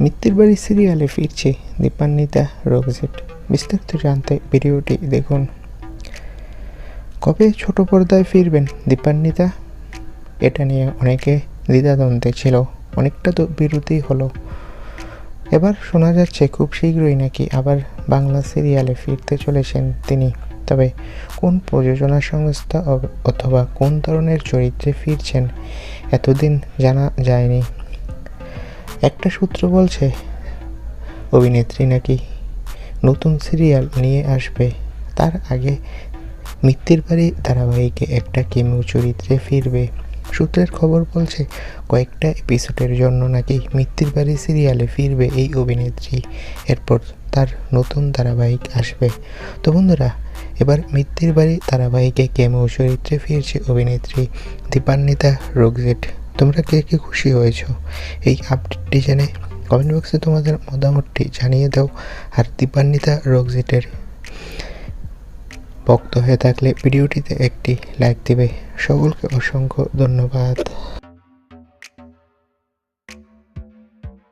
মিত্তির বাড়ি সিরিয়ালে ফিরছে দীপান্বিতা রোগজেট বিস্তারিত জানতে ভিডিওটি দেখুন। কবে ছোট পর্দায় ফিরবেন দীপান্বিতা? এটা নিয়ে অনেকে দ্বিধাদ্বন্দ্বে ছিল, অনেকটা তো বিরতি হলো। এবার শোনা যাচ্ছে খুব শীঘ্রই নাকি আবার বাংলা সিরিয়ালে ফিরতে চলেছেন তিনি। তবে কোন প্রযোজনা সংস্থা অথবা কোন ধরনের চরিত্রে ফিরছেন, এতদিন জানা যায়নি। একটা সূত্র বলছে, অভিনেত্রী নাকি নতুন সিরিয়াল নিয়ে আসবে। তার আগে মিত্তির বাড়ি ধারাবাহিকে একটা কেমিও চরিত্রে ফিরবে। সূত্রের খবর বলছে, কয়েকটা এপিসোডের জন্য নাকি মিত্তির বাড়ি সিরিয়ালে ফিরবে এই অভিনেত্রী। এরপর তার নতুন ধারাবাহিক আসবে। তো বন্ধুরা, এবার মিত্তির বাড়ি ধারাবাহিকে কেমিও চরিত্রে ফিরছে অভিনেত্রী দীপান্বিতা রোগজেট তোমরা কে কে খুশি হয়েছ? এই আপডেটটি জেনে কমেন্ট বক্সে তোমাদের মতামতটি জানিয়ে দাও আর দীপান্বিতা রোগজিটের ভক্ত হয়ে থাকলে ভিডিওটিতে একটি লাইক দিবে। সকলকে অসংখ্য ধন্যবাদ।